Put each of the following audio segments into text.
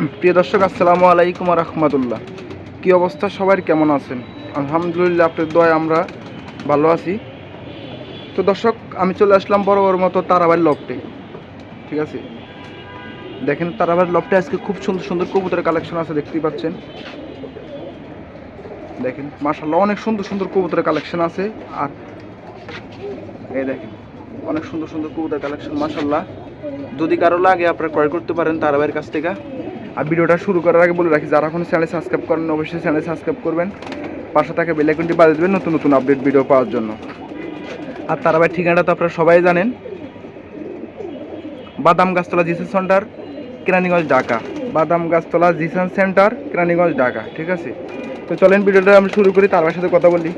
প্রিয় দর্শক, আসসালামু আলাইকুম রহমতুল্লাহ। কি অবস্থা? সবার কেমন আছেন? আলহামদুলিল্লাহ, আপনাদের দয় আমরা ভালো আছি। তো দর্শক, আমি চলে আসলাম বড় বড় মতো তারাবাড়ি লফটে ঠিক আছে? দেখেন তারাবাড়ি লফটে আজকে খুব সুন্দর সুন্দর কবুতরের কালেকশন আছে, দেখতেই পাচ্ছেন। দেখেন মার্শাল্লাহ অনেক সুন্দর সুন্দর কবুতরের কালেকশন আছে। আর এই দেখেন, অনেক সুন্দর সুন্দর কবুতরের কালেকশন মার্শাল্লাহ যদি কারও লাগে, আপনারা ক্রয় করতে পারেন তারাবাড়ির কাছ থেকে। আর ভিডিওটা শুরু করার আগে বলে রাখি, যারা এখন চ্যানেল সাবস্ক্রাইব করেন অবশ্যই চ্যানেল সাবস্ক্রাইব করবেন। পাশে থাকা বেল আইকনটি বাজিয়ে দেবেন নতুন নতুন আপডেট ভিডিও পাওয়ার জন্য। আর তারাবাড়ির ঠিকানাটা তো আপনারা সবাই জানেন। বাদাম গাছতলা জিসেন সেন্টার, কেরানীগঞ্জ, ঢাকা। বাদাম গাছতলা জিসান সেন্টার, কেরানীগঞ্জ, ঢাকা। ঠিক আছে? তো চলেন, ভিডিওটা আমি শুরু করি, তার সাথে কথা বলি।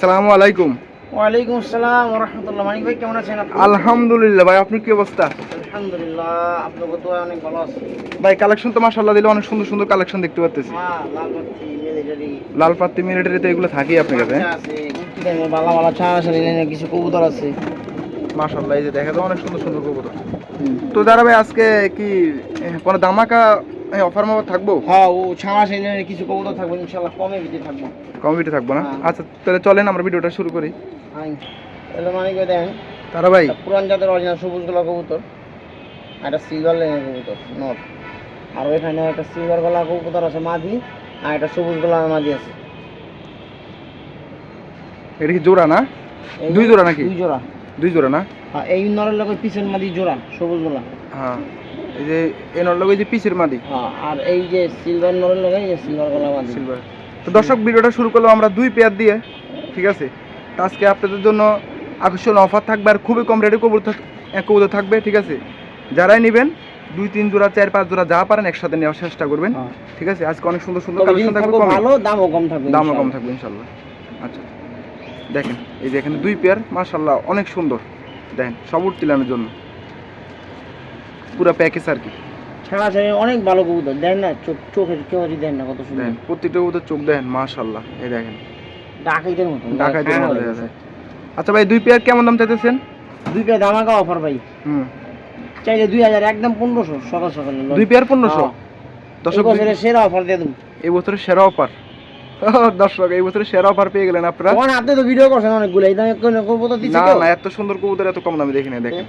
সালামু আলাইকুম। ওয়ালাইকুম আসসালাম রহমতুল্লাহ মানিক ভাই কেমন আছেন আলহামদুলিল্লাহ ভাই আপনি কি অবস্থা? আলহামদুলিল্লাহ আপনার কত অনেক ভালো আছে। ভাই কালেকশন তো মাশাআল্লাহ দিলে অনেক সুন্দর সুন্দর কালেকশন দেখতে পাচ্তেছি হ্যাঁ মিলিটারি লাল পাত্তি এগুলো আপনার কাছে। আছে। চা আছে কিছু কবুতর আছে। মাশাআল্লাহ এই যে দেখা যায় অনেক সুন্দর সুন্দর কবুতর। তো দাদা ভাই আজকে কি কোনো দামাকা অফার মাফার থাকব? হ্যাঁ ও ছাড়া আছে কিছু কবুতর থাকবে ইনশাআল্লাহ কমে ভিতরে থাকব। কমিটি থাকব না? হ্যাঁ। আচ্ছা তাহলে চলেন আমরা ভিডিওটা শুরু করি। তাহলে মানিক দেখেন। তারা ভাই। পুরান জাতের অরিজিনাল সবুজ গলা কবুতর একটা সিলভার লাইনের কবুতর নট আর ওইখানে একটা সিলভার গলা কবুতর আছে মাঝি আর একটা সবুজ গলা মাঝি আছে। এটা কি জোড়া না? দুই জোড়া নাকি? দুই জোড়া। দুই জোড়া না? হ্যাঁ এই নরের পিছন মাদি জোড়া সবুজ গোলা। হ্যাঁ এই যে এনার লগে যে পিসের মাদি। হ্যাঁ আর এই যে সিলভার নরের লোকে এই যে সিলভার গোলা মাদি। সিলভার তো দর্শক ভিডিওটা শুরু করলাম আমরা দুই পেয়ার দিয়ে ঠিক আছে? তো আজকে আপনাদের জন্য আকর্ষণ অফার থাকবে আর খুবই কম রেটে কবুতর কবুতর থাকবে ঠিক আছে? যারাই নেবেন দুই তিন জোড়া চার পাঁচ জোড়া যা পারেন একসাথে নেওয়ার চেষ্টা করবেন হ্যাঁ। ঠিক আছে? আজকে অনেক সুন্দর সুন্দর কালেকশন থাকবে ভালো দামও কম থাকবে দামও কম থাকবে ইনশাল্লাহ। আচ্ছা দেখেন এই যে এখানে দুই পেয়ার মাশাল্লাহ অনেক সুন্দর। দেখেন সব উঠতিলানোর জন্য। পুরো প্যাকেজ আর কি। অনেক ভালো কবুতর দেন না চোখ চোখে কেউ দেন না কত সুন্দর। প্রত্যেকটা ওদের চোখ দেখেন মাশাল্লাহ এই দেখেন। ডাকাইতের মতো। ঢাকায় মতো দেখা আচ্ছা ভাই দুই পেয়ার কেমন দাম চাইতেছেন? দুই পেয়ে দামাকা অফার ভাই। হুম। চাইলে দুই হাজার একদম পনেরোশো সকাল সকালে। দুই পেয়ার পনেরোশো? হ্যাঁ। দর্শক বছরের সেরা অফার দিয়ে দেবো এই বছরের সেরা অফার। দর্শক এই বছরের সেরা অফার পেয়ে গেলেন আপনারা। আপনি তো ভিডিও করছেন অনেকগুলো এই দামে কোনো কবুতর দিচ্ছে না না এত সুন্দর কবুতর এত কম দামে দেখিনি দেখেন।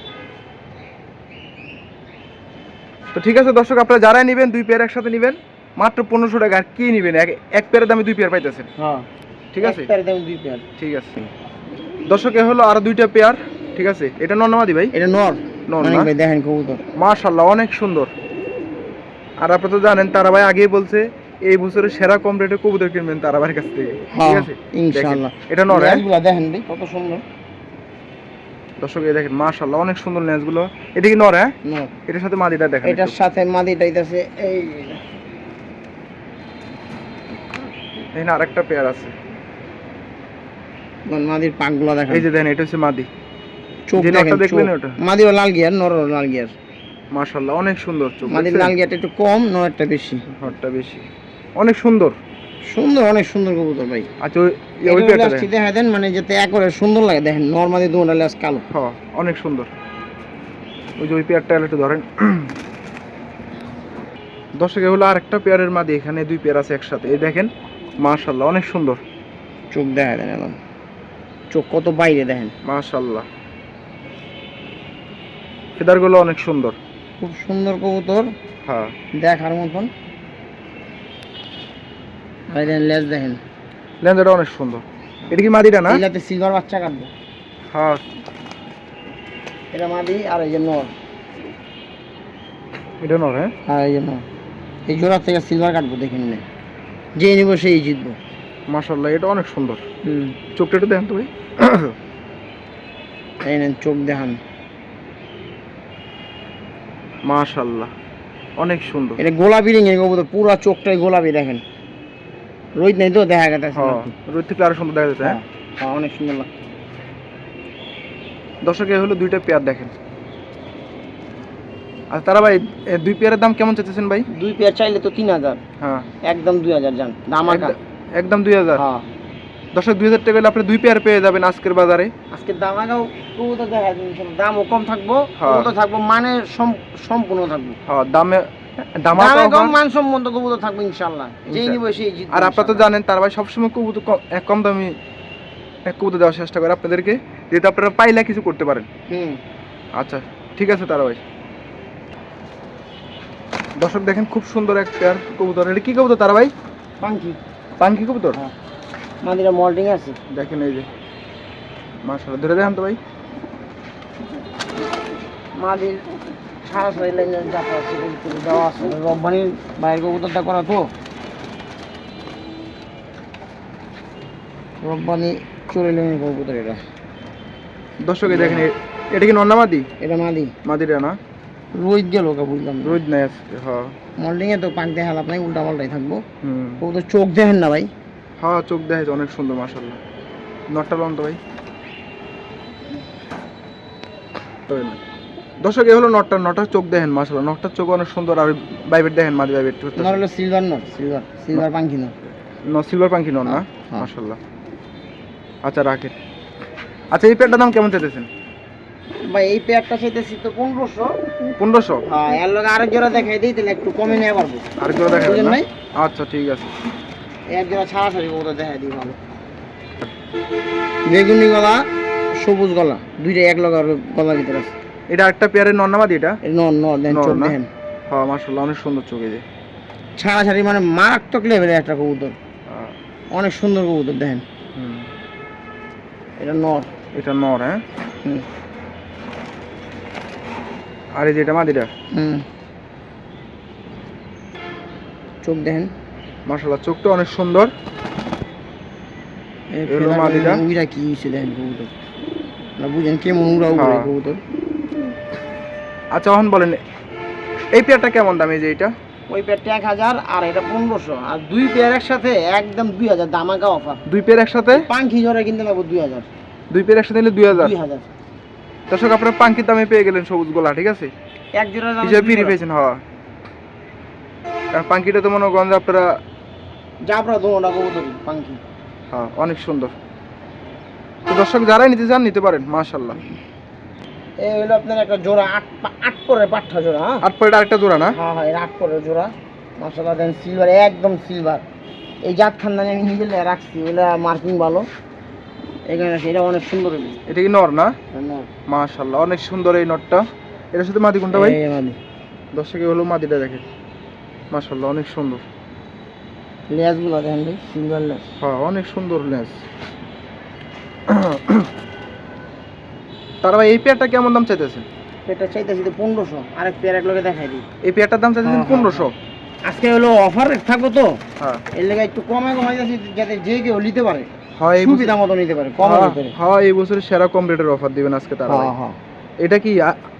তো ঠিক আছে দর্শক আপনারা যারাই নেবেন দুই পেয়ার একসাথে নেবেন। মাত্র পনেরোশো টাকা আর কি নেবেন? এক এক পেয়ারের দামে দুই পেয়ার পাইতেছেন। হ্যাঁ। ঠিক আছে? দুই পেয়ার ঠিক আছে। দর্শক এ হলো আরও দুইটা পেয়ার ঠিক আছে? এটা নন্নমাদি ভাই? এটা নর। নর ভাই দেখেন কবুতর। মাশাল্লাহ অনেক সুন্দর। আর আপনারা তো জানেন তারা ভাই আগেই বলছে এই বছরের সেরা কম রেটে কবুতর কিনবেন তারা ভাইয়ের কাছ থেকে। ঠিক হ্যাঁ, আছে? ইনশাআল্লাহ। এটা নর হ্যাঁ? দেখেন ভাই কত সুন্দর। দর্শক এই দেখেন মাশাল্লাহ অনেক সুন্দর লেন্সগুলো। এটা কি নর হ্যাঁ? নর। এটার সাথে মাদিটা দেখেন এটার সাথে মাদিটা আছে এই এখানে আরেকটা পেয়ার আছে। মাদির পাকগুলো দেখেন। এই যে দেখেন এটা হচ্ছে মাদি। চোখ দেখেন দেখলেন। ওটা? মাদিও লাল গিয়ার নর লাল গিয়ার। মাশাল্লাহ অনেক সুন্দর চোখ মাদির লাল গিয়ারটা একটু কম নরটা বেশি। ঘরটা বেশি। অনেক সুন্দর। সুন্দর অনেক সুন্দর কবুতর ভাই। আচ্ছা ওই- পেয়ারটা দেখা দেন মানে যাতে একবারে সুন্দর লাগে। দেখেন নরমালি দুটা কালো। হ্যাঁ অনেক সুন্দর। ওই যে ওই পেয়ারটা একটু ধরেন। দর্শক হলো আরেকটা পেয়ারের মাদি এখানে দুই পেয়ার আছে একসাথে। এই দেখেন মাশাল্লাহ অনেক সুন্দর। চোখ দেখা দেন এখন। চোখ কত বাইরে দেখেন। মাশাল্লাহ ফেদারগুলো অনেক সুন্দর। খুব সুন্দর কবুতর। হ্যাঁ। দেখার মতন। এই দেখেন লেজ দেখেন। লেন্সটা অনেক সুন্দর। এটা কি মাদিটা না? এলাতে সিলভার বাচ্চা কাটবো। হ্যাঁ। এটা মাদি আর এই যে নর। এটা নর হ্যাঁ? আর এই যে নর। এই জোড়া থেকে সিলভার কাটবো দেখে নিলে। যে নিব সেই জিতবো। মাশাল্লাহ এটা অনেক সুন্দর। হুম। চোখটা একটু দেখেন তো ভাই। এই নেন চোখ দেখান। মাশাল্লাহ অনেক সুন্দর। এটা গোলাপি রিং এর কবুতর পুরো চোখটাই গোলাপি দেখেন। রোহিত নেই তো দেখা গেছে। রোদ থেকে আরও সুন্দর দেখা যাচ্ছে হ্যাঁ? অনেক সুন্দর লাগে দর্শক এ হলো দুইটা পেয়ার দেখেন। আর তারা ভাই দুই পেয়ারের দাম কেমন চাইতেছেন ভাই? দুই পেয়ার চাইলে তো তিন হাজার। হ্যাঁ। একদম দুই হাজার যান একদম- একদম দুই হাজার? হ্যাঁ দর্শক দুই হাজার টাকা হলে আপনি দুই পেয়ার পেয়ে যাবেন আজকের বাজারে। আজকে দামাকাও কবুতর দেখা। দামও কম থাকব হ্যাঁ। কবুতর থাকব মানে সম্পূর্ণ থাকব। হ্যাঁ দামে দামা দামে কবুতর থাকবে যেই নিবে সেই আর আপনারা তো জানেন তার ভাই সবসময় কবুতর কম- দামি কবুতর দেওয়ার চেষ্টা করে আপনাদেরকে যেহেতু আপনারা পাইলে কিছু করতে পারেন। হুম। আচ্ছা ঠিক আছে তারা ভাই। দর্শক দেখেন খুব সুন্দর একটা কবুতর। এটা কি কবুতর তারা ভাই? পাঙ্কি। পাঙ্কি কবুতর? হ্যাঁ। মাদিরা মল্টিং আছে। দেখেন এই যে। মাশাআল্লাহ ধরে দেখান তো ভাই। মাদির সারা শরীর লাইনে জাপা আছে দেওয়া আছে। রব্বানির বাইরের কবুতরটা করা তো। রব্বানি চলে লাইনের কবুতর এটা। দর্শক দেখেন এটা কি নন্না মাদি এটা মাদি। মাদিরা না? রোহিত গেল ওকে বুঝলাম। রোদ নাই আজকে হ্যাঁ মল্টিং এ তো পাঙ্ক দেখা লাভ নাই উল্টা পাল্টাই থাকব। হুম। কবুতর চোখ দেখেন না ভাই। হ্যাঁ চোখ দেখেছে অনেক সুন্দর মাশাআল্লাহ। নটটা লন তো ভাই। দর্শক এ হলো নটটা। নটার চোখ দেখেন মাশাআল্লাহ। নটটার চোখ অনেক সুন্দর আর বাইবেট দেখেন মাদি বাইবেট নর হলো সিলভার নট সিলভার সিলভার পাঙ্কি নট ন সিলভার পাঙ্কি নন না হ্যাঁ। মাশাআল্লাহ। আচ্ছা রাখেন আচ্ছা এই প্যান্টটার দাম কেমন চাইতেছেন? ভাই এই পেয়ারটা চাইতেছি তো পনেরোশো। পনেরোশো? হ্যাঁ এর লগে আরেক জোড়া দেখাই দিই তাহলে একটু কমে নিয়ে পারব। আর জোড়া বুঝলেন আচ্ছা ঠিক আছে। এক জোড়া ছাড়া ছাড়ি ওটা দেখাই দিই ভালো। বেগুনি গলা সবুজ গলা দুইটা এক লগা গলার ভিতরে আছে। এটা একটা পেয়ারের মাদি এটা? নর নর দেন নর চোখ দেখেন। হ্যাঁ মাশাআল্লাহ অনেক সুন্দর চোখ যে। ছাড়া ছাড়ি মানে মারাত্মক লেভেলের একটা কবুতর। অনেক সুন্দর কবুতর দেখেন। হুম। এটা নর। এটা নর হ্যাঁ? হুম। আর এই যে এটা মাদিটা হুম। চোখ দেখেন। মাশাআল্লাহ চোখটা অনেক সুন্দর। কি কবুতর? না বুঝেন কেমন হ্যাঁ। কবুতর। আচ্ছা এখন বলেন এই পেয়ারটা কেমন দাম এই যে এটা? ওই পেয়ারটা এক হাজার আর এটা পনেরোশো। আর দুই পেয়ার একসাথে একদম দুই হাজার দামাকা অফার। দুই পেয়ার একসাথে? পাঙ্খি ঝরে কিনতে দুই হাজার। দুই পেয়ার একসাথে নিলে দুই হাজার? দুই হাজার। দর্শক আপনারা পাঙ্কির দামে পেয়ে গেলেন সবুজ গোলা ঠিক আছে? এক জোড়া হিসেবে ফিরে পেয়েছেন হওয়া কারণ পাঙ্কিটা তো মনে করেন আপনারা জাবরা কবুতর হ্যাঁ অনেক সুন্দর। তো দর্শক যারাই নিতে চান নিতে পারেন মাশাল্লাহ হলো আপনার একটা জোড়া আট আট পরের জোড়া হ্যাঁ? আট আরেকটা জোড়া না? হ্যাঁ হ্যাঁ এর আট পরের জোড়া। দেন সিলভার একদম সিলভার এই জাত খানদানি আমি নিজে রাখছি ওগুলা মার্কিং ভালো। এখানে এটা অনেক সুন্দর এটা কি নর না? মাশাল্লাহ অনেক সুন্দর এই নটটা এটার সাথে মাদি কোনটা ভাই? দর্শকে হলো মাদিটা দেখেন। মাশাল্লাহ অনেক সুন্দর। লেজগুলো দেখেন ভাই সিলভার লেজ হ্যাঁ অনেক সুন্দর লেন্স তার ভাই এই পেয়ারটা কেমন দাম চাইতেছেন এটা চাইতেছি তো পনেরোশো আরেক পেয়ার এক লোকে দেখাই দিই। এই পেয়ারটার দাম চাইতেছেন হ্যাঁ, হ্যাঁ, পনেরোশো। আজকে হলো অফার থাকব তো? হ্যাঁ। এর লেগে একটু কমে কমাই যাচ্ছি যাতে যে কেউ নিতে পারে। হয় এই সুবিধা মতো নিতে পারে হ্যাঁ, ভিতরে হ্যাঁ এই বছর সেরা কম রেটের অফার দিবেন আজকে তারা হ্যাঁ হ্যাঁ। এটা কি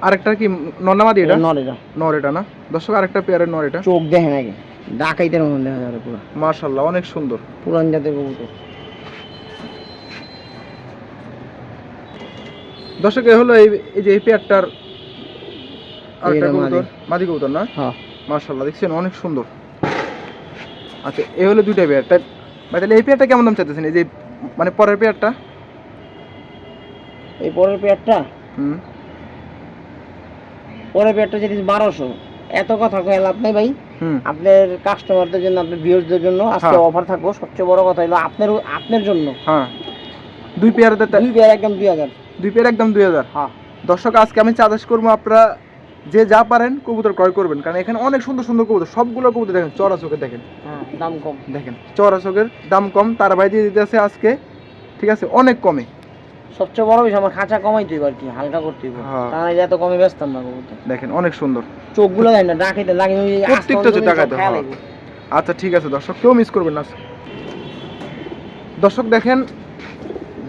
আরেকটা কি নন্নামাদি এটা? নর এটা। নর এটা না? দর্শক আরেকটা পেয়ারের নর এটা। চোখ দেখেন আগে। ডাকাইতের মতন দেখা যাবে পুরো। মাশাল্লাহ অনেক সুন্দর। পুরান জাতের কবুতর। দর্শক এ হলো এই যে এই পেয়ারটার আরেকটা মাদি। কবুতর মাদি কবুতর না? হ্যাঁ। মাশাল্লাহ দেখছেন অনেক সুন্দর। আচ্ছা এই হলো দুইটা পেয়ার। তাই ভাই তাহলে এই পেয়ারটা কেমন দাম চাইতেছেন? এই যে মানে পরের পেয়ারটা? এই পরের পেয়ারটা? হুম। পরের পেয়ারটা যদি বারোশো। এত কথা কয়ে লাভ নাই ভাই। আপনার কাস্টমারদের জন্য আপনার ভিউয়ারদের জন্য আজকে হ্যাঁ। অফার থাকব। সবচেয়ে বড় কথা হলো আপনার আপনার জন্য। হ্যাঁ। দুই পেয়ার দুই পেয়ার একদম দুই হাজার। দুই পেয়ার একদম দুই হাজার। হ্যাঁ। দর্শক আজকে আমি চার্জ করব আপনারা যে যা পারেন কবুতর ক্রয় করবেন। কারণ এখানে অনেক সুন্দর সুন্দর কবুতর। সবগুলো কবুতর দেখেন চড়া চোখে দেখেন। হ্যাঁ দাম কম। দেখেন চড়া চোখের দাম কম। তার ভাই দিয়ে দিতে আছে আজকে ঠিক আছে অনেক কমে। সবচেয়ে বড় বিষয় আমার খাঁচা কমাই তুই আর কি হালকা করতে হইব হ্যাঁ। তা নাহলে এত কমে ব্যস্তাম না দেখেন অনেক সুন্দর। চোখগুলো দেয় না লাগে ওই প্রত্যেকটা যে হ্যাঁ। আচ্ছা ঠিক আছে দর্শক কেউ মিস করবেন না। দর্শক দেখেন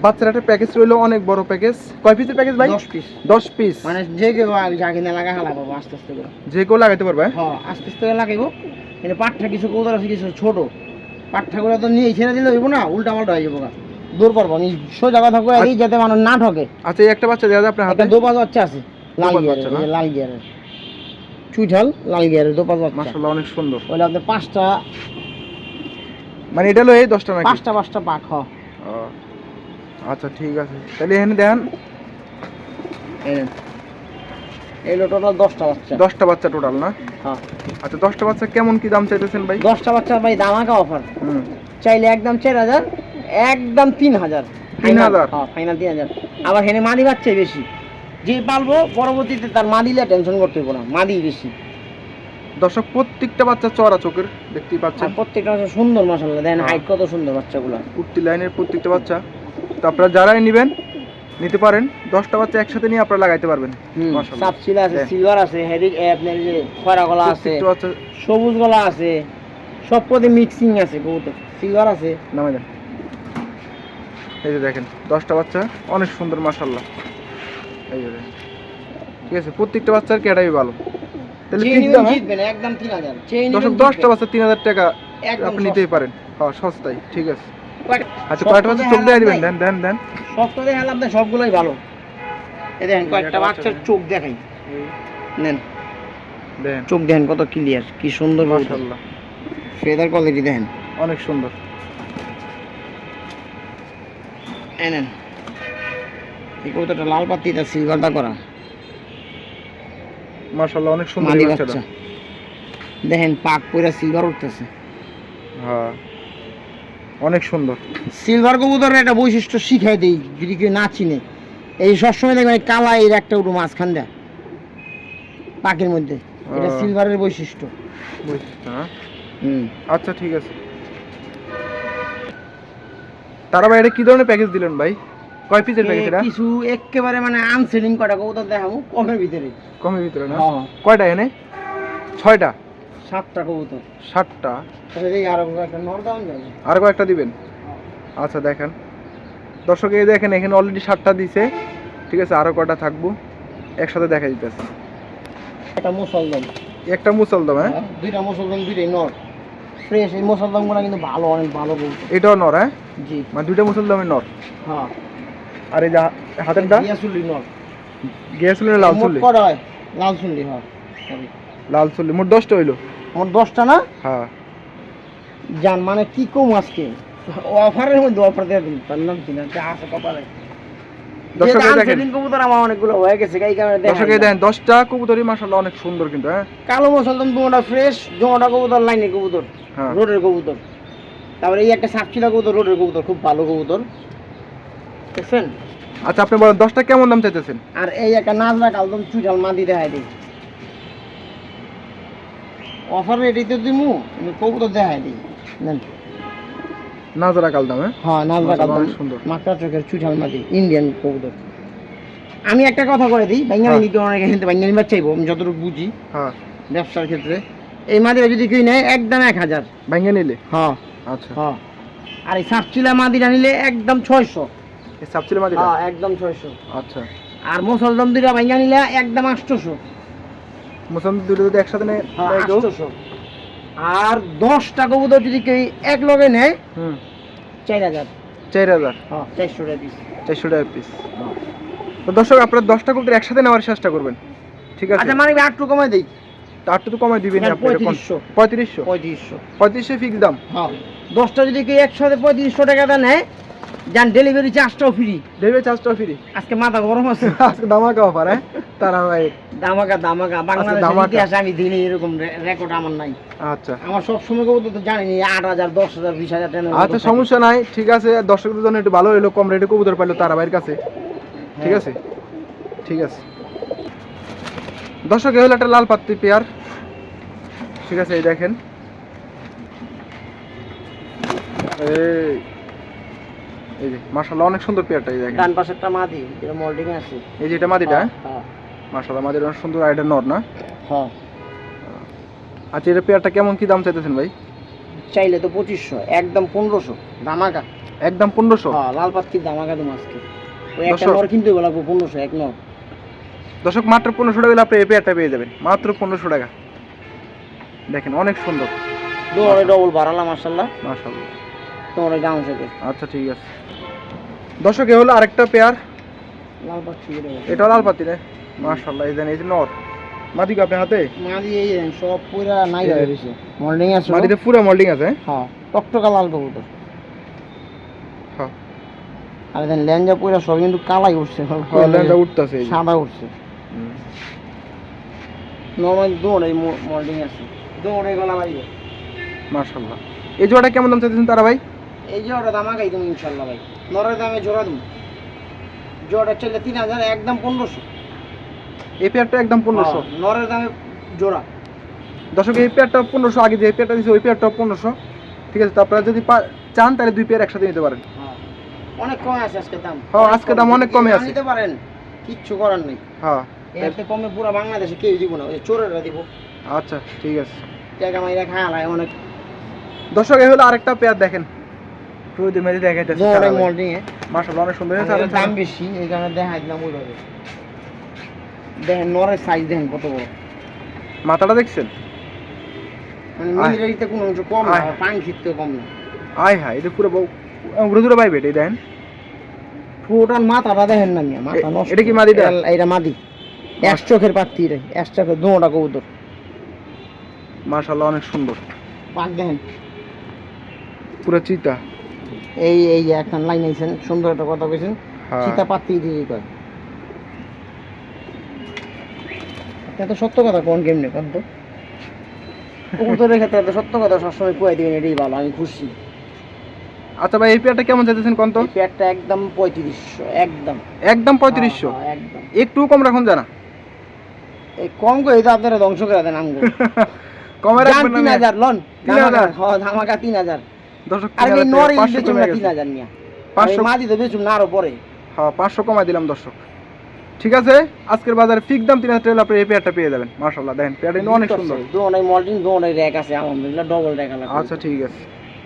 বাচ্চার একটা প্যাকেজ রইল অনেক বড় প্যাকেজ কয় পিসের প্যাকেজ ভাই? দশ পিস দশ পিস মানে যে কেউ যা কিনে লাগা হালা পাবো আস্তে আস্তে করে। যে কেউ লাগাইতে পারবে হ্যাঁ? হ্যাঁ আস্তে আস্তে লাগাইবো। কিন্তু পাটটা কিছু কৌতার আছে কিছু ছোট। পাটঠাগুলো তো নিয়ে ছেড়ে দিলে হইব না উল্টা পাল্টা হয়ে যাব। দূর করব নি সোজা কথা কয়ে দিই যাতে মানুষ না ঠকে। আচ্ছা এই একটা বাচ্চা আপনার হাতে? একটা দোপাজ বাচ্চা আছে লাল গিয়ারের? লাল গিয়ারের। চুইঠাল লাল গিয়ারের দোপাজ বাচ্চা। অনেক সুন্দর। আপনার পাঁচটা। মানে এটা এই দশটা নাকি? পাঁচটা পাঁচটা পাক হ আচ্ছা ঠিক আছে। তাহলে এখানে এই নেন। টোটাল দশটা বাচ্চা। দশটা বাচ্চা টোটাল না? হ্যাঁ। আচ্ছা দশটা বাচ্চা কেমন কি দাম চাইতেছেন ভাই? দশটা বাচ্চা ভাই দামাকা অফার। হুম। চাইলে একদম চার হাজার একদম তিন হাজার তিন হাজার? হ্যাঁ ফাইনাল তিন হাজার আবার হেনে মাদি বাচ্চাই বেশি। যে পালবো পরবর্তীতে তার মা দিলে টেনশন করতে হবে না মাদি বেশি। দর্শক প্রত্যেকটা বাচ্চা চড়া চোখের দেখতেই পাচ্ছেন। প্রত্যেকটা বাচ্চা সুন্দর দেন হ্যাঁ। হাইট কত সুন্দর বাচ্চাগুলো। কুর্তি লাইনের প্রত্যেকটা বাচ্চা। তো আপনারা যারাই নেবেন নিতে পারেন। দশটা বাচ্চা একসাথে নিয়ে আপনারা লাগাইতে পারবেন। মাশাআল্লাহ। সাপসিল আছে হ্যাঁ। সিলভার আছে হেরি এ, আপনার যে খয়রা গলা আছে সবুজ গলা আছে সব পদে মিক্সিং আছে বহুত সিলভার আছে। নামে দেন। এই যে দেখেন দশটা বাচ্চা অনেক সুন্দর মাসাল্লাহ এই যে দেখেন। ঠিক আছে প্রত্যেকটা বাচ্চার ক্যাটাই ভালো। তাহলে একদম তিন হাজার। দশটা বাচ্চা তিন হাজার টাকা আপনি নিতেই পারেন। হ্যাঁ সস্তায় ঠিক আছে। আচ্ছা কয়টা বাচ্চা? চোখ দিয়ে দিবেন দেন দেন দেন। সবগুলোই ভালো। এই দেখেন কয়েকটা বাচ্চার চোখ দেখাই। নেন। দেন। চোখ দেখেন কত ক্লিয়ার কি সুন্দর মাশাল্লাহ ফেদার কোয়ালিটি দেখেন। অনেক সুন্দর। এই নেন। এই কবুতরটা লাল সিলভারটা করা। মাশাল্লাহ অনেক সুন্দর বাচ্চা। দেখেন পাক পুরা সিলভার উঠতেছে। হ্যাঁ অনেক সুন্দর। সিলভার কবুতরের একটা বৈশিষ্ট্য শিখাই দিই যদি কেউ না চিনে। এই সবসময় দেখবেন কালা এর একটা উঠু মাঝখান দেয়। পাকের মধ্যে। এটা সিলভারের বৈশিষ্ট্য। বুঝছি, হ্যাঁ। হুম। আচ্ছা ঠিক আছে। তারা ভাই এটা কি ধরনের প্যাকেজ দিলেন ভাই? কয় পিসের প্যাকেজ এটা? কিছু একেবারে মানে আনসেলিং কটা কবুতর দেখাবো? কমের ভিতরে। কমের ভিতরে না? হ্যাঁ। কয়টা এনে? ছয়টা? সাতটা কবুতর। তাহলে এই আরও কয়েকটা দিবেন? আচ্ছা দেখেন। দর্শক এই দেখেন এখানে অলরেডি ষাটটা দিছে। ঠিক আছে আরও কয়টা থাকব? একসাথে দেখা দিতেছে। একটা মুসলদম। একটা মুসলদম হ্যাঁ? হ্যাঁ, দুইটা মুসলদম দুইটাই নর। ফ্রেশ এই মুসলদমগুলো কিন্তু ভালো অনেক ভালো কবুতর এটাও নর হ্যাঁ? জি। মানে দুইটা মুসলদমের নর? হ্যাঁ। আর এই যে হা- হাতেরটা ইয়াসুলি নর। গিয়েছিল লাল মোট চল্লি? কটা হয়? লাল চুল্লি হ্যাঁ। লাল চল্লি। মোট দশটা হইল? মোট দশটা না? হ্যাঁ। জান মানে কি কম আজকে? অফারের মধ্যে অফার দিয়ে দিন পারলাম কিনা আছে কপালে। দশটা কবুতরই মাসাল্লাহ অনেক সুন্দর কিন্তু হ্যাঁ? কালো মুসলদম দুটা ফ্রেশ জোড়া কবুতর লাইনে কবুতর হ্যাঁ। রোডের কবুতর। তারপরে এই একটা সাপচিলা কবুতর রোডের কবুতর খুব ভালো কবুতর। দেখছেন? আচ্ছা আপনি বলেন দশটা কেমন দাম চাইতেছেন? আর এই একটা নাজরা কালদম চুইটাল মাদি দেখাই দিই। অফার রেটই তো দিমু কবুতর দেখাই দিই। নাজরা কাল দাম হ্যাঁ? হ্যাঁ নাজরা কালদম। সুন্দর। মাকড়া চোখের চুইটাল মাদি ইন্ডিয়ান কবুতর। আমি একটা কথা করে দিই বাঙ্গালি হ্যাঁ। নিতে অনেকে কিন্তু বাঙ্গালি বাদ চাইব আমি যতটুকু বুঝি হ্যাঁ। ব্যবসার ক্ষেত্রে। এই মাদিরা যদি কেউ নেয় একদম এক হাজার। ভেঙে নিলে? হ্যাঁ। আচ্ছা। হ্যাঁ। আর এই সাতচিলা মাদিরা নিলে একদম ছয়শো। সাবচিলে মাঝে হ্যাঁ একদম ছয়শো। আচ্ছা। আর মুসলদম দুইটা ভাঙ্গা নিলে একদম আটশোশো। মুসলমান দুটো যদি একসাথে নেয় হ্যাঁ? আটশোশো। আর দশটা কবুতর যদি কেউ এক লগে নেয় হুম। চার হাজার। চার হাজার? হ্যাঁ চারশো টাকা পিস চারশো টাকা পিস তো দর্শক আপনারা দশটা কবুতর একসাথে নেওয়ার চেষ্টা করবেন। ঠিক আছে? আচ্ছা মানে আটটু কমাই দিই। আটটু তো কমাই দিবেন আপনি পঁয়ত্রিশশো। পঁয়ত্রিশশো? পঁয়ত্রিশশো। পঁয়ত্রিশশো ফিক্স দাম? হ্যাঁ। দশটা যদি কেউ একসাথে পঁয়ত্রিশশো টাকাটা নেয় যান ডেলিভারি চার্জটাও ফ্রি ডেলিভারি চার্জটা ফ্রি আজকে মাথা গরম আছে। আজকে দামাকা অফার হ্যাঁ? তারা ভাই দামাকা দামাকা বাংলাদেশের। ইতিহাসে আমি দিনে এরকম রেকর্ড আমার নাই। আচ্ছা। আমার সব সময় কবুতর তো জানি আট হাজার দশ হাজার বিশ হাজার আচ্ছা সমস্যা নাই ঠিক আছে। দর্শকদের জন্য একটু ভালো হলো কম রেটে কবুতর পাইলো তারা ভাইয়ের কাছে। ঠিক হ্যাঁ। আছে? ঠিক আছে। দর্শক হলো একটা লাল পাত্রি পেয়ার ঠিক আছে এই দেখেন। এই এই যে মাশাআল্লাহ অনেক সুন্দর পেয়ারটা এই দেখেন। ডান পাশেরটা মাদি যেটা মোল্ডিং আছে। এই যে এটা মাদিটা? হ্যাঁ মাশাআল্লাহ মাদির অনেক সুন্দর আর নর না? হ্যাঁ। আচ্ছা এটা পেয়ারটা কেমন কি দাম চাইতেছেন ভাই? চাইলে তো পঁচিশশো একদম পনেরোশো দামাকা একদম পনেরোশো? হ্যাঁ লাল পাত্তির দামাকা তো মাছকে ওই একটা নর কিনতে লাগবো পনেরোশো এক নর। দর্শক মাত্র পনেরোশো টাকা আপনি এই পেয়ারটা পেয়ে যাবেন। মাত্র পনেরোশো টাকা। দেখেন অনেক সুন্দর। ডবল বাড়ালাম মার্শাল্লাহ মাশাআল্লাহ। তোমার গাউন থেকে। আচ্ছা ঠিক আছে। দর্শক এ হলো আরেকটা পেয়ার এটা লাল পাতি রে? মাশাআল্লাহ এই দেন এই যে নর মাদিকে আপনার হাতে? মাদি এই দেন, সব পুরা নাই হয়ে গেছে। মোল্ডিং আছে মাদিতে পুরো মোল্ডিং আছে? হ্যাঁ? টকটকা লাল কবুতর হ্যাঁ। আর দেন ল্যাঞ্জা পুরা সব কিন্তু কালাই উঠছে। হ্যাঁ, ল্যান্ডটা উঠতেছে সাদা উঠছে। নর্মাল দৌড়ে মল্ডিং আছে। দৌড়ে গলা মারিবে মাশাল্লাহ এই জোড়াটা কেমন দাম চাইতেছেন তারা ভাই? এই ওটা দাম আগাই তুমি ইনশাল্লাহ ভাই। নরের দামে জোড়া তুমি জোড়া চলে তিন হাজার একদম পনেরোশো। এই পেয়ারটা একদম পনেরোশো? হ্যাঁ, নরের দামে জোড়া। দর্শক এই পেয়ারটা পনেরোশো আগে যে পেয়ারটা দিচ্ছে ওই পেয়ারটা পনেরোশো। ঠিক আছে তো আপনারা যদি চান তাহলে দুই পেয়ার একসাথে নিতে পারেন। হ্যাঁ। অনেক কমে আছে আজকে দাম। হ্যাঁ, আজকে দাম অনেক কমে আছে। নিতে পারেন কিচ্ছু করার নেই। হ্যাঁ। এতে কমে পুরো বাংলাদেশে কেউ দিব না ওই চোরেরা দিব। আচ্ছা ঠিক আছে। জায়গা মাইরা খায় আলায় অনেক। দর্শক এই হলো আরেকটা পেয়ার দেখেন। প্রদীপ মেরে দেখাইতেছে জোড়া মল্ডিং এ মাশাল্লাহ অনেক সুন্দর আমাদের দাম বেশি এই কারণে দেখাই দিলাম ওইভাবে দেখেন নরের সাইজ দেখেন কত বড়। মাথাটা দেখছেন? মানে। মিলিটারিতে কোনো অংশ কম না। পানি শীতেও কম না। আয় হায় এটা পুরো উড়ে দূরে পাইবে এটা দেখেন। টোটাল মাথাটা দেখেন না মিয়া মাথা নষ্ট। এটা কি? এল- এটা মাদি। এক চোখের পাত্তি রে এক চোখের দুটা কবুতর। মাশাল্লাহ অনেক সুন্দর। পাক দেখেন। পুরো চিতা। এই এই একটা লাইন আইছেন সুন্দর একটা কথা কইছেন হ্যাঁ। সীতা পাত্তি দিয়ে কয়। এটা তো সত্য কথা কোন কেমনে কোন তো কবুতরের ক্ষেত্রে তো সত্য কথা সবসময় কয়ে দিবেন এটাই ভালো আমি খুশি। আচ্ছা ভাই এই পেয়ারটা কেমন চাইতেছেন কত এই পেয়ারটা একদম পঁয়ত্রিশশো একদম। একদম পঁয়ত্রিশশো? হ্যাঁ, একদম। একটু কম রাখুন জানা। এই কম করে তো আপনারা ধ্বংস করে দেন আমগুলো কমে রাখবেন তিন না হাজার লন। তিন হাজার? ধামাকা হ্যাঁ, ধামাকা তিন হাজার। দর্শক আর নরে পাঁচশো না গেছে তিন হাজার নিয়া। পাঁচশো মা দিতে বেচুন না আরও পরে। হ্যাঁ পাঁচশো কমাই দিলাম দর্শক। ঠিক আছে আজকের বাজারে ফিক দাম তিন হাজার টাকা আপনি এই পেয়ারটা পেয়ে যাবেন মাশাল্লাহ দেখেন পেয়ারটা অনেক সুন্দর। দোনাই মল্টিং দোনাই র্যাক আছে আলহামদুলিল্লাহ ডবল র্যাক আছে আচ্ছা ঠিক আছে।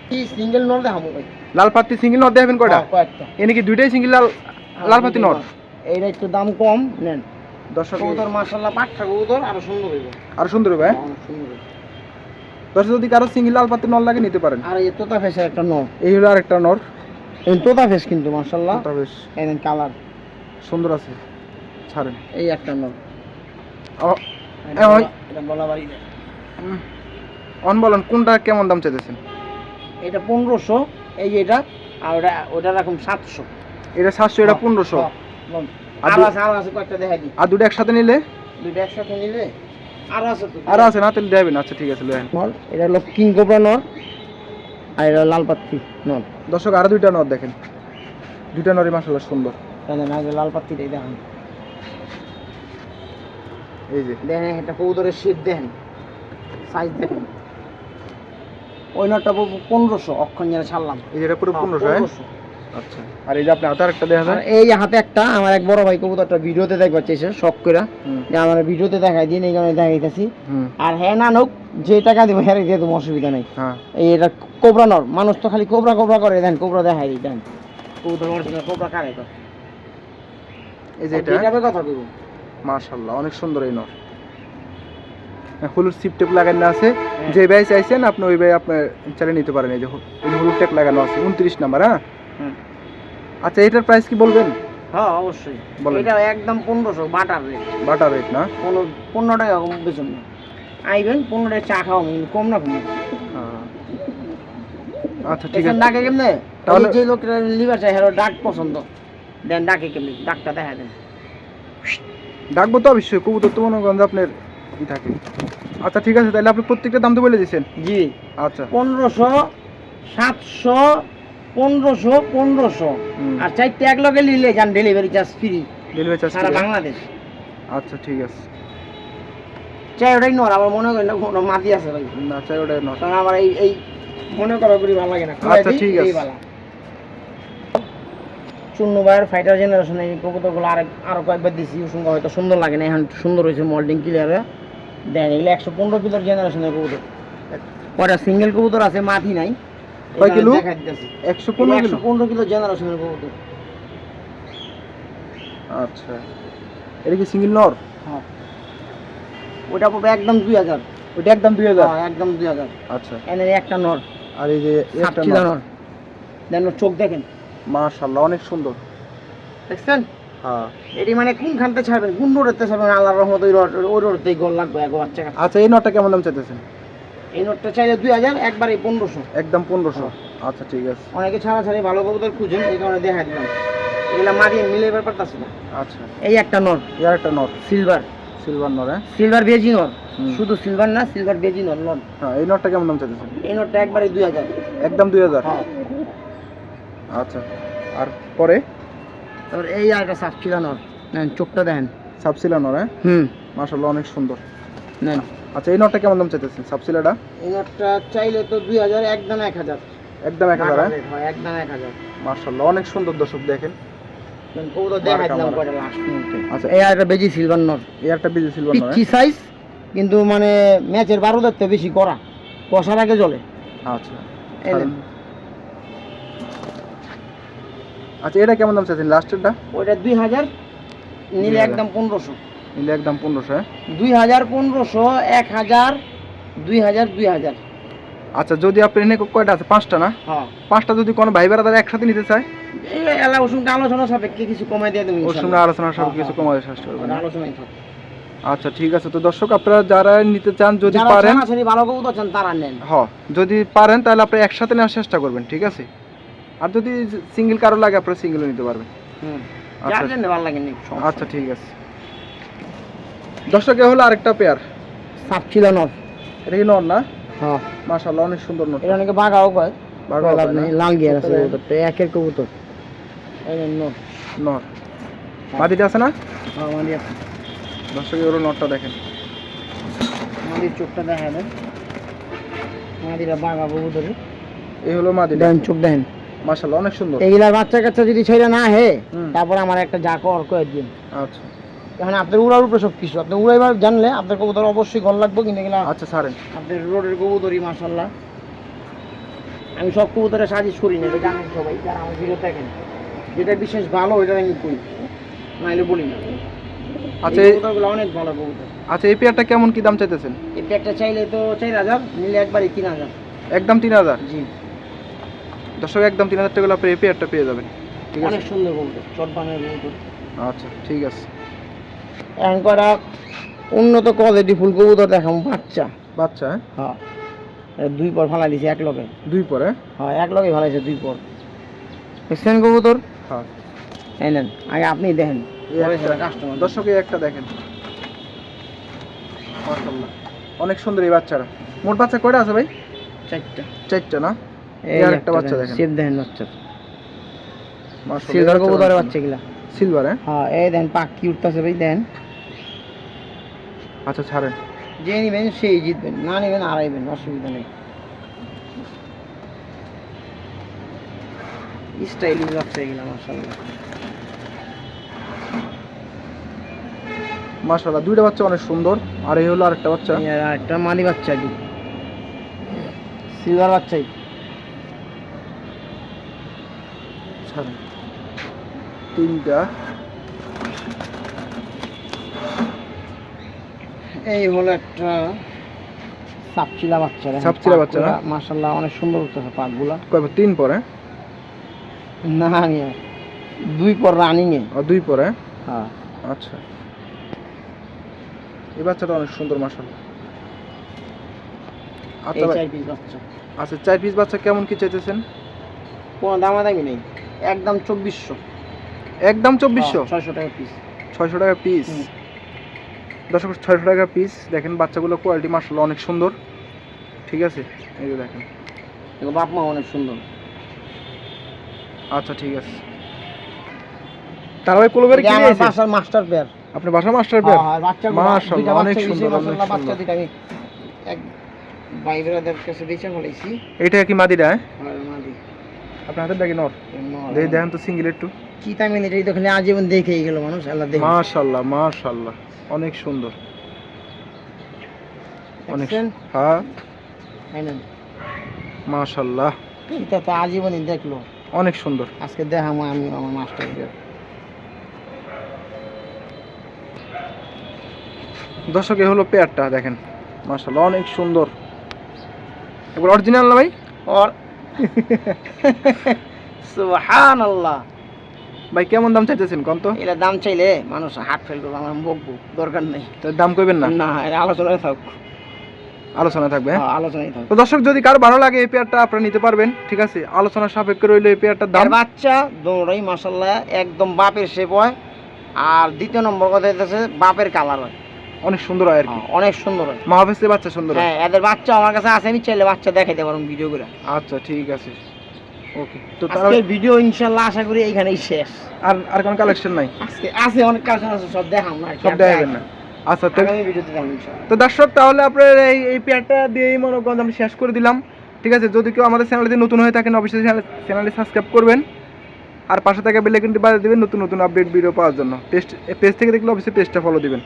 কি সিঙ্গেল নল দেখাবো ভাই? লাল সিঙ্গেল নট দেখাবেন কয়টা? এনে কি দুইটাই সিঙ্গেল লাল লাল পাত্তি নট এইটা একটু দাম কম নেন। দর্শক কবুতর মাশাআল্লাহ পাঁচটা কবুতর আরও সুন্দর হইব। আর সুন্দর হ্যাঁ? সুন্দর দর্শক যদি কারও সিঙ্গেল লাল পাত্তি নল লাগে নিতে পারেন। আর এই তোতা ফেসের একটা নর এই হলো আরেকটা নর এই তোতা ফেস কিন্তু মাশাআল্লাহ। ওটা বেশ এই কালার সুন্দর আছে। ছাড়েন। এই একটা নর এটা গলা বাড়ি। অন বলেন কোনটা কেমন দাম চাইতেছেন? এটা পনেরোশো এই এটা আর ওটা ওটা রকম সাতশো। এটা সাতশো এটা পনেরোশো। আর দুটো একসাথে নিলে? দুইটা একসাথে নিলে? আরও আছে আর আছে না তাহলে দেবেন। আচ্ছা ঠিক আছে লেন এটা হলো কিং কোবরা নর আর এটা লাল পাত্তি নর দর্শক আরও দুইটা নর দেখেন। দুইটা নরই মাসাল্লাহ সুন্দর। তাহলে না যে লাল পাত্তিটাই দেখেন। এই যে। দেখেন একটা কবুতরের শীত দেখেন। সাইজ দেখেন। ওই নটটা পনেরোশো অক্ষণ যেন ছাড়লাম। এই যে এটা পুরো হ্যাঁ, পনেরোশো হ্যাঁ? 1500 আচ্ছা। আর এই যে আপনি হাতে একটা দেখা যায় এই হাতে একটা আমার এক বড় ভাই কবুতরটা ভিডিওতে দেখবার চাইছে শখ করে যে আমার ভিডিওতে দেখাই দিন এই কারণে দেখাইতেছি। আর হ্যাঁ না নোক যে টাকা দিব হ্যাঁ দিয়ে তোমার অসুবিধা নেই। হ্যাঁ। এই এটা কোবরা নর মানুষ তো খালি কোবরা কোবরা করে দেন কোবরা দেখাই দিই দেন। কবুতর অরিজিনাল। কোবরা কারে এই যে এটা। কথা কইব। অনেক সুন্দর এই নর। হ্যাঁ, হলুদ সিপ টেপ লাগানো আছে। হ্যাঁ। যে ভাই চাইছেন আপনি ওই ভাই আপনার চালিয়ে নিতে পারেন। এই যে হলুদ টেপ লাগানো আছে উনত্রিশ নাম্বার হ্যাঁ। আচ্ছা এটার প্রাইস কি বলবেন? হ্যাঁ অবশ্যই। এটা একদম পনেরোশো বাটার রেট বাটার রেট না? পনেরো পনেরো টাকা বেতন না। আইবেন পনেরো টাকা চা খাওয়া কম না কম। হ্যাঁ। আচ্ছা ঠিক আছে। ডাকে কেমনে? তাহলে- যে লোকরা লিভার চাই হেরো ডাক পছন্দ। দেন ডাকে কেমনি? ডাকটা দেখা দেন। ডাকবো তো অবশ্যই কবুতর তো মনে করেন আপনার ই থাকে। আচ্ছা ঠিক আছে তাহলে আপনি প্রত্যেকটা দাম তো বলে দিয়েছেন? জি। আচ্ছা। পনেরোশো সাতশো পনেরোশো পনেরোশো। আর চারটে এক লগে নিলে যান delivery charge free delivery charge সারা বাংলাদেশ। আচ্ছা ঠিক আছে। চাই ওটাই নর আমার মনে করেন না কোনো মাটি আছে ভাই। না চাই ওটা নট কারণ আমার এই এই মনে করা করি ভালো লাগে না। আচ্ছা, ঠিক আছে। ফাইটার জেনারেশন এই কবুতরগুলো আরেক আরও কয়েকবার দিছি সঙ্গে হয়তো সুন্দর লাগে না এখন সুন্দর হয়েছে মল্ডিং ক্লিয়ার দেন এগুলো একশো পনেরো কিলোর জেনারেশনের কবুতর। কয়টা সিঙ্গেল কবুতর আছে মাটি নাই। কয় কিলো? একশো পনেরো একশো পনেরো কিলো জেনারেশনের কবুতর আচ্ছা। এটা কি সিঙ্গেল নর? হ্যাঁ। ওটা একদম দুই হাজার। ওটা একদম দুই হাজার? হ্যাঁ, একদম দুই হাজার। আচ্ছা। এনে একটা নর। আর এই যে একটা নর? দেন চোখ দেখেন। মাশাআল্লাহ অনেক সুন্দর। দেখছেন? হ্যাঁ। এটি মানে কোন খানতে ছাড়বেন? কোন রোডেতে ছাড়বেন? আল্লাহর রহমত ওই রোড ওই রোডতেই গোল লাগবে এক বাচ্চা আচ্ছা এই নটটা কেমন দাম চাইতেছেন? এই নোটটা চাইলে দুই হাজার একবারে পনেরোশো। একদম পনেরোশো। আচ্ছা ঠিক আছে। অনেকে ছাড়া ছাড়ি ভালো কবুতর খুঁজেন এই কারণে দেখা দিলাম। এগুলা মারিয়ে মিলে ব্যাপারটা না। আচ্ছা। এই একটা নট। ইয়ার একটা নট। সিলভার। সিলভার নর হ্যাঁ? সিলভার বেজি নর শুধু সিলভার না সিলভার বেজি নর নর হ্যাঁ এই নটটা কেমন দাম চাইতেছেন? এই নটটা একবারে দুই হাজার। একদম দুই হাজার? হ্যাঁ। আচ্ছা। আর পরে? তারপর এই আর একটা সাপচিলা নর নেন চোখটা দেখেন। সাবসিলা নর হ্যাঁ? হুম। মাশাল্লাহ অনেক সুন্দর। নেন। আচ্ছা এই নটটা কেমন দাম চাইতেছেন? সাবসিলাটা এই নটটা চাইলে তো দুই হাজার একদম এক হাজার। একদম এক হাজার হ্যাঁ? হয় একদম এক হাজার। মাশাল্লাহ অনেক সুন্দর দর্শক দেখেন। আচ্ছা এই আর একটা বেজি সিলভার নর এই একটা বিজি সিলভার নর পিচ্ছি সাইজ কিন্তু মানে ম্যাচের বারো দেখতে বেশি করা। কষার আগে জলে? আচ্ছা। এই আচ্ছা এটা কেমন দাম চাইছেন? লাস্টেরটা ওইটা দুই হাজার নিলে একদম পনেরোশো। একদম পনেরোশো হ্যাঁ? দুই হাজার পনেরোশো এক হাজার দুই হাজার দুই হাজার। আচ্ছা যদি আপনি এনে কয়টা আছে? পাঁচটা না? হ্যাঁ। পাঁচটা যদি কোনো ভাই বেড়াদার একসাথে নিতে চায়? এলা ওষুধটা আলোচনা সাপেক্ষে কিছু কমাই দিয়ে সঙ্গে আলোচনার সব কিছু কমাতে চেষ্টা করবেন। হ্যাঁ? আলোচনাই আচ্ছা ঠিক আছে। তো দর্শক আপনারা যারা নিতে চান যদি পারেন ভালো কবুতর চান তারা নেন। হ যদি পারেন তাহলে আপনি একসাথে নেওয়ার চেষ্টা করবেন ঠিক আছে? আর যদি সিঙ্গেল কারও লাগে আপনারা সিঙ্গেল নিতে পারবেন। হুম। আচ্ছা। আচ্ছা ঠিক আছে। দর্শক এ হলো আরেকটা পেয়ার সাপ ছিল নর। এটা কি নর না? হ্যাঁ। মাশাআল্লাহ অনেক সুন্দর নর। এটা অনেকে বাঘাও কয়? বাঘাও লাভ নেই, লাল গিয়ার আছে কবুতরটা একের কবুতর। নর। নর। মাদিটা আছে না? হ্যাঁ মাদি আছে। দর্শক এ হলো নরটা দেখেন। মাদির চোখটা দেখা দেন। মাদিরা বাঘা কবুতরের। এই হলো মাদিটা দেখেন। চোখ দেখেন। মাশাআল্লাহ অনেক সুন্দর। এইগুলার বাচ্চা কাচ্চা যদি ছেড়ে না হে। তারপর আমার একটা জাকো অর্ক দিন। আচ্ছা। এখন আপনার উড়ার উপরে সব কিছু। আপনি উড়াইবার জানলে আপনার কবুতর অবশ্যই ঘর লাগবে কিন্তু এগুলা আচ্ছা ছাড়েন। আপনার রোডের কবুতরই মাসাল্লাহ আমি সব কবুতরে সাজিশ করি না এটা জানেন সবাই যারা আমার ভিডিও দেখেন। যেটা বিশেষ ভালো ওইটা আমি করি। নাইলে বলি না। আচ্ছা এই- কবুতরগুলো অনেক ভালো কবুতর। আচ্ছা এই পেয়ারটা কেমন কি দাম চাইতেছেন? এই প্যাকটা চাইলে তো চার হাজার নিলে একবারই তিন হাজার। একদম তিন হাজার? জি। দর্শক একদম তিন হাজার টাকা আপনি এই পেয়ারটা পেয়ে যাবেন। ঠিক আছে। অনেক সুন্দর কবুতর চটবানের কবুতর। আচ্ছা ঠিক আছে। এখন উন্নত কোয়ালিটি ফুল কবুতর দেখাম বাচ্চা। বাচ্চা হ্যাঁ? হ্যাঁ। দুই পর ফালাই দিছে এক লগে। দুই পরে? হ্যাঁ এক লগে ফালাইছে দুই পর। দেখছেন কবুতর? হ্যাঁ। এই নেন আগে আপনি দেখেন। কাস্টমার দর্শক একটা দেখেন। অনেক সুন্দর এই বাচ্চারা মোট বাচ্চা কয়টা আছে ভাই? চারটা। চারটা না? এই একটা বাচ্চা দেখেন। সেভ দেখেন বাচ্চা সিলভার কবুতরের অনেক বাচ্চা গুলা সুন্দর। সিলভার হ্যাঁ হ্যাঁ এই দেন পাখি উঠতেছে ভাই দেন। আচ্ছা ছাড়েন। যে নেবেন সেই জিতবেন না নিবেন হারাইবেন অসুবিধা নেই। স্টাইলিশ বাচ্চা এগুলা মাসাল্লাহ মাশাআল্লাহ দুইটা বাচ্চা অনেক সুন্দর আর এই হলো আরেকটা বাচ্চা। একটা মাদি বাচ্চা কি সিলভার বাচ্চাই। ছাড়েন। তিনটা। এই হলো একটা সাপচিলা বাচ্চা দেখেন, সাপচিলা বাচ্চা? পাকগুলা অনেক সুন্দর উঠতেছে পাকগুলা কয় তিন পরে? না নিয়ে দুই পর রানিং এ। আর দুই পরে? হ্যাঁ। আচ্ছা। এই বাচ্চাটা অনেক সুন্দর মাশাআল্লাহ। আচ্ছা এই চার পিস বাচ্চা। আচ্ছা চার পিস বাচ্চা কেমন কি চাইতেছেন? কোনো দামাদামি নেই। একদম চব্বিশশো। একদম চব্বিশশো? ছয়শো টাকা পিস ছয়শো টাকা পিস দর্শক ছয়শো টাকা পিস দেখেন বাচ্চাগুলো কোয়ালিটি মার্শাল্লাহ অনেক সুন্দর। ঠিক আছে? এই যে দেখেন। এগুলো বাপ মা অনেক সুন্দর। আচ্ছা ঠিক আছে। তারা কোলবের কি আমার বাসার মাস্টার পেয়ার আপনি বাসা মাস্টার পেয়ার বাচ্চা মাশাআল্লাহ, অনেক সুন্দর, অনেক বাচ্চা সুন্দর। আমি এক ভাই ব্রাদার কাছে বেচে ফেলাইছি। এটা কি হ্যাঁ? মাদি। আপনার ডাকি নর? নর। দেখেন তো সিঙ্গেল একটু। কি তাই মেনে এটাই তো খালি আজীবন দেখেই গেল মানুষ আল্লাহ দেখে। মাশাল্লাহ মাশাল্লাহ অনেক সুন্দর। অনেক? হ্যাঁ। নেন। এটা তো আজীবনই দেখল। অনেক সুন্দর। আজকে দেখামো আমি আমার মাস্টার দর্শক এ হলো পেয়ারটা দেখেন। মাশাল্লাহ অনেক সুন্দর। এবার অরিজিনাল না ভাই? और সুবহান আল্লাহ ভাই কেমন দাম চাইতেছেন কত তো? এর দাম চাইলে মানুষ হাট ফেল করবে আমার বকবো দরকার নেই। তার দাম কইবেন না? না এটা আলোচনায় থাক আলোচনা থাকবে হ্যাঁ? হ্যাঁ, আলোচনায় থাক তো দর্শক যদি কারও ভালো লাগে এই পেয়ারটা আপনারা নিতে পারবেন ঠিক আছে? আলোচনা সাপেক্ষে রইল এই পেয়ারটার দাম। বাচ্চা দৌড়াই মাসাল্লাহ একদম বাপের শেপ হয়। আর দ্বিতীয় নম্বর কথা হইতেছে বাপের কালার হয়। অনেক সুন্দর হয় আর কি। অনেক সুন্দর হয়। মাহাফেজের বাচ্চা সুন্দর হয়। হ্যাঁ এদের বাচ্চা আমার কাছে আছে আমি চাইলে বাচ্চা দেখাইতে পারব ভিডিও করে। আচ্ছা ঠিক আছে। ওকে তো আজকের ভিডিও ইনশাল্লাহ আশা করি এইখানেই শেষ। আর আর কোনো কালেকশন নাই? আজকে আছে অনেক আছে সব দেখাম না সব দেখাবেন না। আচ্ছা তো দর্শক তাহলে আপনার এই এই পেয়ারটা দিয়েই মনে করেন আমি শেষ করে দিলাম। ঠিক আছে যদি কেউ আমাদের চ্যানেলটি নতুন হয়ে থাকেন অবশ্যই চ্যানেল চ্যানেলটি সাবস্ক্রাইব করবেন। আর পাশে থাকা বেলাইকনটি বাজিয়ে দেবেন নতুন নতুন আপডেট ভিডিও পাওয়ার জন্য। পেজ পেজ থেকে দেখলে অবশ্যই পেজটা ফলো দিবেন।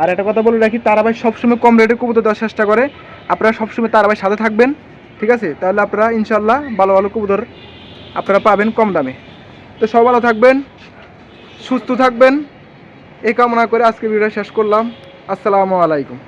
আর একটা কথা বলে রাখি তারা ভাই সবসময় কম রেটে কবুতর দেওয়ার চেষ্টা করে। আপনারা সবসময় তারা ভাই সাথে থাকবেন। ঠিক আছে? তাহলে আপনারা ইনশাল্লাহ ভালো ভালো কবুতর আপনারা পাবেন কম দামে। তো সব ভালো থাকবেন, সুস্থ থাকবেন। এই কামনা করে আজকে ভিডিও শেষ করলাম। আসসালামু আলাইকুম।